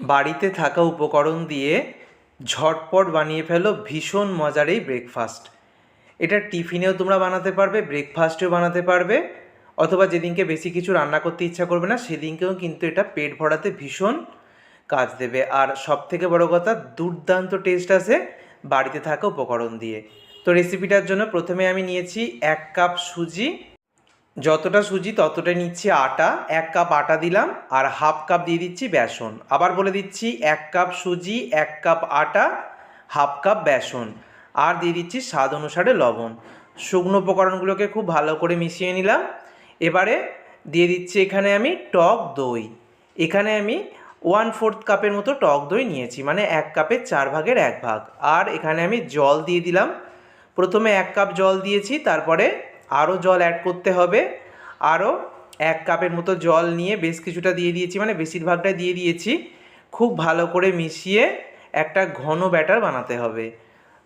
বাড়িতে থাকা উপকরণ দিয়ে ঝটপট বানিয়ে ফেলো ভীষণ মজার এই ব্রেকফাস্ট এটা টিফিনেও তোমরা বানাতে পারবে ব্রেকফাস্টেও বানাতে পারবে, অথবা যেদিনকে বেশি কিছু রান্না করতে ইচ্ছা করবে না, সেদিনকেও কিন্তু এটা পেট ভরাতে ভীষণ কাজ দেবে। আর সব থেকে বড় কথা, দুর্দান্ত টেস্ট আসে বাড়িতে থাকা উপকরণ দিয়ে। তো রেসিপিটার জন্য প্রথমে আমি নিয়েছি এক কাপ সুজি যতটা সুজি ততটাই নিচ্ছি আটা। এক কাপ আটা দিলাম আর হাফ কাপ দিয়ে দিচ্ছি বেসন। আবার বলে দিচ্ছি এক কাপ সুজি, এক কাপ আটা, হাফ কাপ বেসন। আর দিয়ে দিচ্ছি স্বাদ অনুসারে লবণ। শুকনো উপকরণগুলোকে খুব ভালো করে মিশিয়ে নিলাম। এবারে দিয়ে দিচ্ছি এখানে আমি টক দই। এখানে আমি ওয়ান ফোর্থ কাপের মতো টক দই নিয়েছি মানে এক কাপের চার ভাগের এক ভাগ। আর এখানে আমি জল দিয়ে দিলাম। প্রথমে এক কাপ জল দিয়েছি, তারপরে আরও জল অ্যাড করতে হবে। আরও এক কাপের মতো জল নিয়ে বেশ কিছুটা দিয়ে দিয়েছি মানে বেশিরভাগটা দিয়ে দিয়েছি। খুব ভালো করে মিশিয়ে একটা ঘন ব্যাটার বানাতে হবে।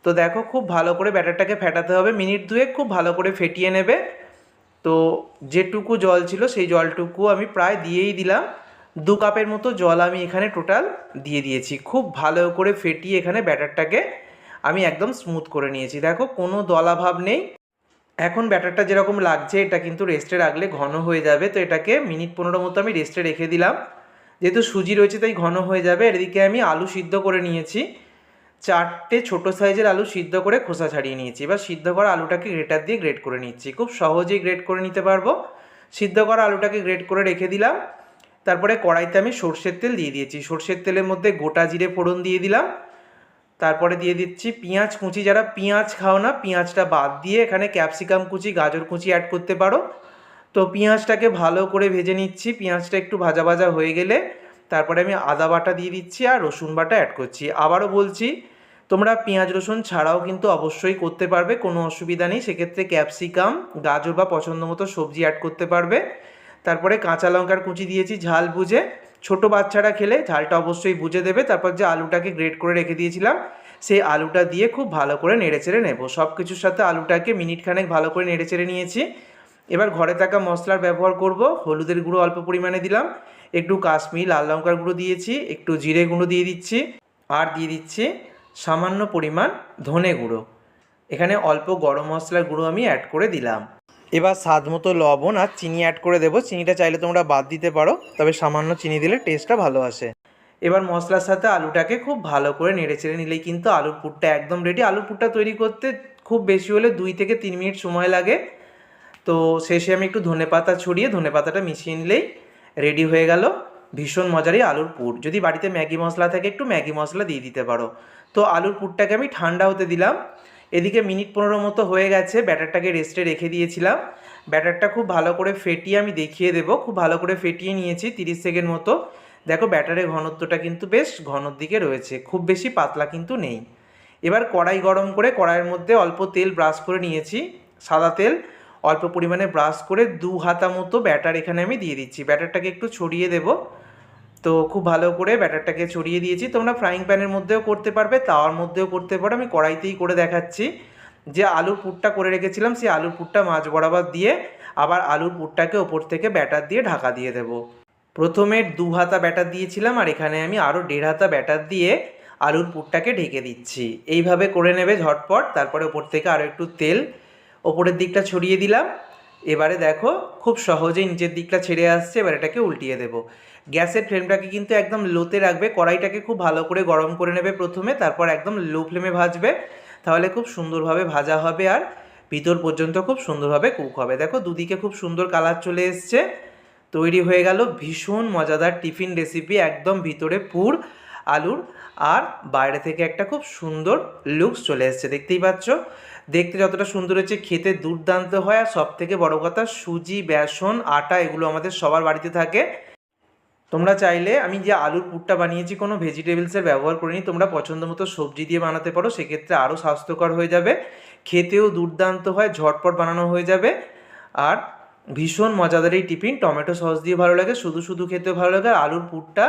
তো দেখো, খুব ভালো করে ব্যাটারটাকে ফেটাতে হবে। মিনিট দুয়েক খুব ভালো করে ফেটিয়ে নেবে। তো যেটুকু জল ছিল সেই জলটুকু আমি প্রায় দিয়েই দিলাম। দু কাপের মতো জল আমি এখানে টোটাল দিয়ে দিয়েছি। খুব ভালো করে ফেটিয়ে এখানে ব্যাটারটাকে আমি একদম স্মুথ করে নিয়েছি। দেখো, কোনো দলাভাব নেই। এখন ব্যাটারটা যেরকম লাগছে, এটা কিন্তু রেস্টে রাখলে ঘন হয়ে যাবে। তো এটাকে মিনিট পনেরো মতো আমি রেস্টে রেখে দিলাম। যেহেতু সুজি রয়েছে, তাই ঘন হয়ে যাবে। এদিকে আমি আলু সিদ্ধ করে নিয়েছি। চারটে ছোট সাইজের আলু সিদ্ধ করে খোসা ছাড়িয়ে নিয়েছি। এবার সিদ্ধ করা আলুটাকে গ্রেটার দিয়ে গ্রেট করে নিচ্ছি। খুব সহজেই গ্রেট করে নিতে পারব। সিদ্ধ করা আলুটাকে গ্রেট করে রেখে দিলাম। তারপরে কড়াইতে আমি সর্ষের তেল দিয়ে দিয়েছি। সর্ষের তেলের মধ্যে গোটা জিরে ফোড়ন দিয়ে দিলাম। তারপরে দিয়ে দিচ্ছি পেঁয়াজ কুচি, যারা পেঁয়াজ খাও না, পেঁয়াজটা বাদ দিয়ে এখানে ক্যাপসিকাম কুচি, গাজর কুচি অ্যাড করতে পারো। তো পেঁয়াজটাকে ভালো করে ভেজে নিচ্ছি, পেঁয়াজটা একটু ভাজা ভাজা হয়ে গেলে। তারপরে আমি আদা বাটা দিয়ে দিচ্ছি আর রসুন বাটা অ্যাড করছি। আবারও বলছি, তোমরা পেঁয়াজ রসুন ছাড়াও কিন্তু অবশ্যই করতে পারবে, কোনো অসুবিধা নেই। সেক্ষেত্রে ক্যাপসিকাম, গাজর বা পছন্দ মতো সবজি অ্যাড করতে পারবে। তারপরে কাঁচা লঙ্কার কুচি দিয়েছি, ঝাল বুঝে। ছোট বাচ্চারা খেলে ঝালটা অবশ্যই বুঝে দেবে। তারপর যে আলুটাকে গ্রেট করে রেখে দিয়েছিলাম সেই আলুটা দিয়ে খুব ভালো করে নেড়েচেড়ে নেব। সব কিছুর সাথে আলুটাকে মিনিট খানেক ভালো করে নেড়েচেড়ে নিয়েছি। এবার ঘরে থাকা মশলার ব্যবহার করব। হলুদের গুঁড়ো অল্প পরিমাণে দিলাম। একটু কাশ্মীর, লাল লঙ্কার গুঁড়ো দিয়েছি। একটু জিরে গুঁড়ো দিয়ে দিচ্ছি। আর দিয়ে দিচ্ছি সামান্য পরিমাণ ধনে গুঁড়ো। এখানে অল্প গরম মশলার গুঁড়ো আমি অ্যাড করে দিলাম। এবার স্বাদ মতো লবণ আর চিনি অ্যাড করে দেবো। চিনিটা চাইলে তোমরা বাদ দিতে পারো, তবে সামান্য চিনি দিলে টেস্টটা ভালো আসে। এবার মশলার সাথে আলুটাকে খুব ভালো করে নেড়ে চেড়ে নিলেই কিন্তু আলুর পুরটা একদম রেডি আলুর পুরটা তৈরি করতে খুব বেশি হলে দুই থেকে তিন মিনিট সময় লাগে। তো শেষে আমি একটু ধনে পাতা ছড়িয়ে ধনে পাতাটা মিশিয়ে নিলেই রেডি হয়ে গেল। ভীষণ মজারই আলুর পুর। যদি বাড়িতে ম্যাগি মশলা থাকে একটু ম্যাগি মশলা দিয়ে দিতে পারো। তো আলুর পুরটাকে আমি ঠান্ডা হতে দিলাম। এদিকে মিনিট পনেরো মতো হয়ে গেছে, ব্যাটারটাকে রেস্টে রেখে দিয়েছিলাম। ব্যাটারটা খুব ভালো করে ফেটিয়ে আমি দেখিয়ে দেবো। খুব ভালো করে ফেটিয়ে নিয়েছি, তিরিশ সেকেন্ড মতো। দেখো ব্যাটারের ঘনত্বটা কিন্তু বেশ ঘনর দিকে রয়েছে, খুব বেশি পাতলা কিন্তু নেই। এবার কড়াই গরম করে কড়াইয়ের মধ্যে অল্প তেল ব্রাশ করে নিয়েছি, সাদা তেল। অল্প পরিমাণে ব্রাশ করে দু হাতা মতো ব্যাটার এখানে আমি দিয়ে দিচ্ছি। ব্যাটারটাকে একটু ছড়িয়ে দেব। তো খুব ভালো করে ব্যাটারটাকে ছড়িয়ে দিয়েছি। তোমরা ফ্রাইং প্যানের মধ্যেও করতে পারবে, তাওয়ার মধ্যেও করতে পারো। আমি কড়াইতেই করে দেখাচ্ছি। যে আলুর পুরটা করে রেখেছিলাম, সেই আলুর পুরটা মাছ বরাবর দিয়ে আবার আলুর পুরটাকে ওপর থেকে ব্যাটার দিয়ে ঢাকা দিয়ে দেবো। প্রথমে দু হাতা ব্যাটার দিয়েছিলাম আর এখানে আমি আরও দেড় হাতা ব্যাটার দিয়ে আলুর পুরটাকে ঢেকে দিচ্ছি। এইভাবে করে নেবে ঝটপট, তারপরে ওপর থেকে আরও একটু তেল ওপরের দিকটা ছড়িয়ে দিলাম। এবারে দেখো, খুব সহজেই নিচের দিকটা ছেড়ে আসছে, এবার এটাকে উল্টিয়ে দেবো। গ্যাসের ফ্লেমটাকে কিন্তু একদম লোতে রাখবে, কড়াইটাকে খুব ভালো করে গরম করে নেবে প্রথমে, তারপর একদম লো ফ্লেমে ভাজবে, তাহলে খুব সুন্দরভাবে ভাজা হবে আর ভিতর পর্যন্ত খুব সুন্দরভাবে কুক হবে। দেখো, দুদিকে খুব সুন্দর কালার চলে এসছে। তৈরি হয়ে গেল ভীষণ মজাদার টিফিন রেসিপি একদম ভিতরে পুর, আলুর আর বাইরে থেকে একটা খুব সুন্দর লুকস চলে এসছে, দেখতেই পাচ্ছ? দেখতে যতটা সুন্দর হচ্ছে খেতে দুর্দান্ত হয় আর সব থেকে বড় কথা সুজি, বেসন, আটা এগুলো আমাদের সবার বাড়িতে থাকে। তোমরা চাইলে আমি যে আলুর পুরটা বানিয়েছি কোনো ভেজিটেবলসের ব্যবহার করিনি, তোমরা পছন্দ মতো সবজি দিয়ে বানাতে পারো, সেক্ষেত্রে আরও স্বাস্থ্যকর হয়ে যাবে। খেতেও দুর্দান্ত হয়, ঝটপট বানানো হয়ে যাবে। আর ভীষণ মজাদার এই টিফিন। টমেটো সস দিয়ে ভালো লাগে, শুধু শুধু খেতে ভালো লাগে আলুর পুরটা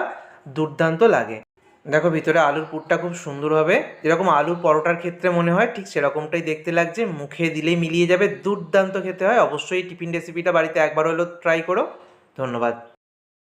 দুর্দান্ত লাগে। দেখো ভিতরে আলুর পুরটা খুব সুন্দর হবে। যেরকম আলুর পরোটার ক্ষেত্রে মনে হয়, ঠিক সেরকমটাই দেখতে লাগছে। মুখে দিলেই মিলিয়ে যাবে, দুর্দান্ত খেতে হয়। অবশ্যই টিফিন রেসিপিটা বাড়িতে একবার হলেও ট্রাই করো। ধন্যবাদ।